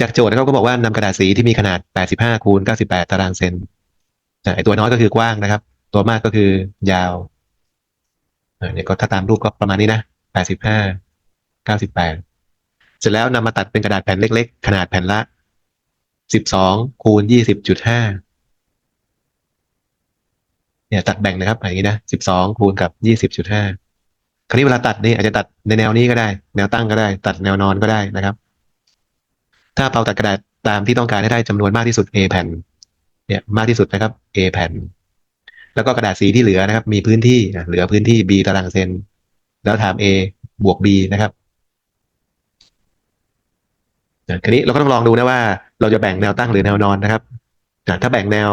จากโจทย์นะครับก็บอกว่านำกระดาษสีที่มีขนาด 85คูณ98 ตารางเซนอ่าไอตัวน้อยก็คือกว้างนะครับ ตัวมากก็คือยาวเนี่ยก็ถ้าตามรูปก็ประมาณนี้นะ 85 98 เสร็จแล้วนำมาตัดเป็นกระดาษแผ่นเล็ก ๆ ขนาดแผ่นละ 12คูณ20.5 เนี่ยตัดแบ่งนะครับอย่างนี้นะ 12คูณกับ 20.5 คราวนี้เวลาตัดนี่อาจจะตัดในแนวนี้ก็ได้ แนวตั้งก็ได้ ตัดแนวนอนก็ได้นะครับ ถ้าเปาตัดกระดาษตามที่ต้องการให้ได้จำนวนมากที่สุด A แผ่นเนี่ยมากที่สุดนะครับ A แผ่น แล้วก็กระดาษสีที่เหลือนะครับ มีพื้นที่เหลือพื้นที่ B ตารางเซน แล้วถาม A บวก B นะครับอะคราวนี้เราก็ต้องลองดูนะว่า เราจะแบ่งแนวตั้งหรือแนวนอนนะครับถ้าแบ่งแนว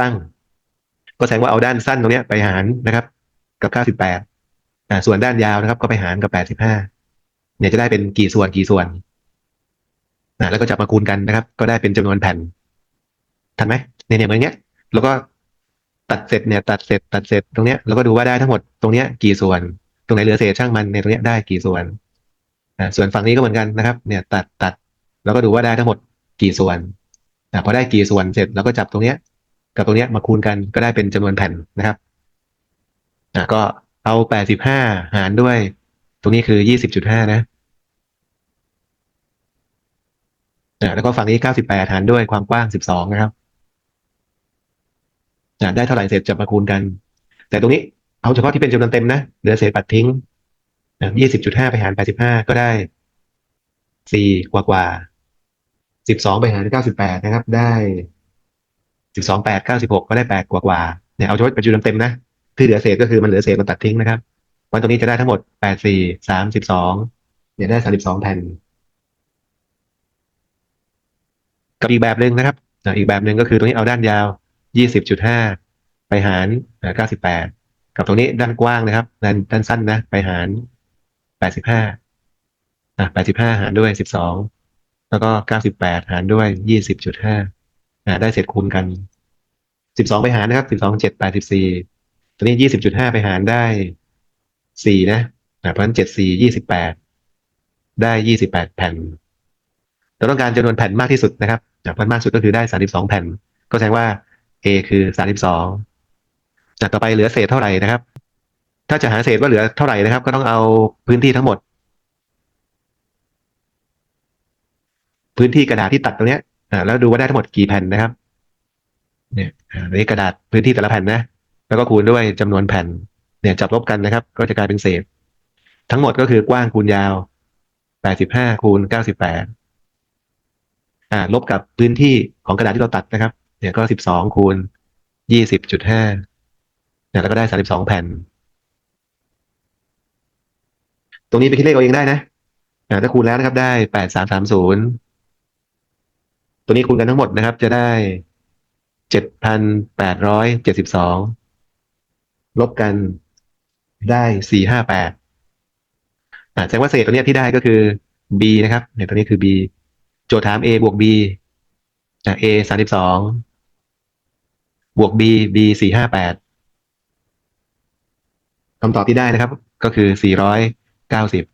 ตั้ง ก็แสดงว่าเอาด้านสั้นตรงนี้ไปหารนะครับ กับ 98ส่วนด้านยาวนะครับ ก็ไปหารกับ 85เนี่ยจะได้เป็นกี่ส่วนกี่ส่วน นะแล้วก็จับมาคูณกันนะครับ ก็ได้เป็นจำนวนแผ่นทันไหมเนี่ยเนี่ยเหมือนเงี้ย แล้วก็ตัดเสร็จเนี่ย ตัดเสร็จ ตัดเสร็จตรงเนี้ยเราก็ดูว่าได้ทั้งหมดตรงเนี้ยกี่ส่วน ตรงไหนเหลือเศษช่างมันในตรงเนี้ยได้กี่ส่วนอ่าส่วนฝั่งนี้ก็เหมือนกันนะครับ เนี่ย ตัดตัด แล้วก็ดูว่าได้ทั้งหมดกี่ส่วนอ่าพอได้กี่ส่วนเสร็จเราก็จับตรงเนี้ย กับตรงเนี้ยมาคูณกันก็ได้เป็นจำนวนแผ่นนะครับอ่าก็เอาแปดสิบห้าหารด้วย ตรงนี้คือยี่สิบจุดห้านะอ่า แล้วก็ฝั่งนี้เก้าสิบแปดหารด้วยความกว้างสิบสองนะครับได้เท่าไหร่เสร็จจะมาคูณกัน แต่ตรงนี้เอาเฉพาะที่เป็นจำนวนเต็มนะเหลือเศษปัดทิ้งยี่สิบจุดห้าไปหารแปดสิบห้าก็ได้สี่กว่ากว่าสิบสองไปหารเก้าสิบแปดนะครับ ได้สิบสองแปดเก้าสิบหกก็ได้แปดกว่ากว่าเนี่ยเอาเฉพาะปัจจุบันเต็มนะที่เหลือเศษก็คือมันเหลือเศษมันตัดทิ้งนะครับวันตรงนี้จะได้ทั้งหมดแปดสี่สามสิบสองเนี่ยได้สามสิบสองแผ่น กับอีกแบบหนึ่งนะครับอีกแบบหนึ่งก็คือตรงนี้เอาด้านยาวยี่สิบจุดห้าไปหารเก้าสิบแปดกับตรงนี้ด้านกว้างนะครับด้านด้านสั้นนะไปหารแปดสิบห้าอะแปดสิบห้าหารด้วยสิบสองแล้วก็เก้าสิบแปดหารด้วยยี่สิบจุดห้าอ่าได้เศษคูณกันสิบสองไปหารนะครับสิบสองเจ็ดแปดสิบสี่ตัวนี้ยี่สิบจุดห้าไปหารได้สี่นะอ่าเพราะฉะนั้นเจ็ดสี่ยี่สิบแปดได้ยี่สิบแปดแผ่น เราต้องการจำนวนแผ่นมากที่สุดนะครับอ่าเพราะมากสุดก็คือได้สามสิบสองแผ่น ก็แสดงว่า A คือสามสิบสองจากต่อไปเหลือเศษเท่าไหร่นะครับ ถ้าจะหาเศษว่าเหลือเท่าไหร่นะครับ ก็ต้องเอาพื้นที่ทั้งหมด พื้นที่กระดาษที่ตัดตรงนี้แล้วดูว่าได้ทั้งหมดกี่แผ่นนะครับ เนี่ยอันนี้กระดาษพื้นที่แต่ละแผ่นนะ แล้วก็คูณด้วยจำนวนแผ่น เนี่ยจับลบกันนะครับ ก็จะกลายเป็นเศษ ทั้งหมดก็คือกว้างคูณยาว 85คูณ98 อ่าลบกับพื้นที่ของกระดาษที่เราตัดนะครับ เนี่ยก็12คูณ20.5เนี่ยแล้วก็ได้32แผ่น ตรงนี้ไปคิดเลขเอาเองได้นะอ่าถ้าคูณแล้วนะครับได้8330ตัวนี้คูณกันทั้งหมดนะครับ จะได้เจ็ดพันแปดร้อยเจ็ดสิบสองลบกันได้สี่ห้าแปดอ่าแสดงว่าเศษตัวเนี้ยที่ได้ก็คือ b นะครับเนี่ยตัวนี้คือ b โจทย์ถาม a บวก b a สามสิบสองบวก b b สี่ห้าแปดคำตอบที่ได้นะครับ ก็คือสี่ร้อยเก้าสิบ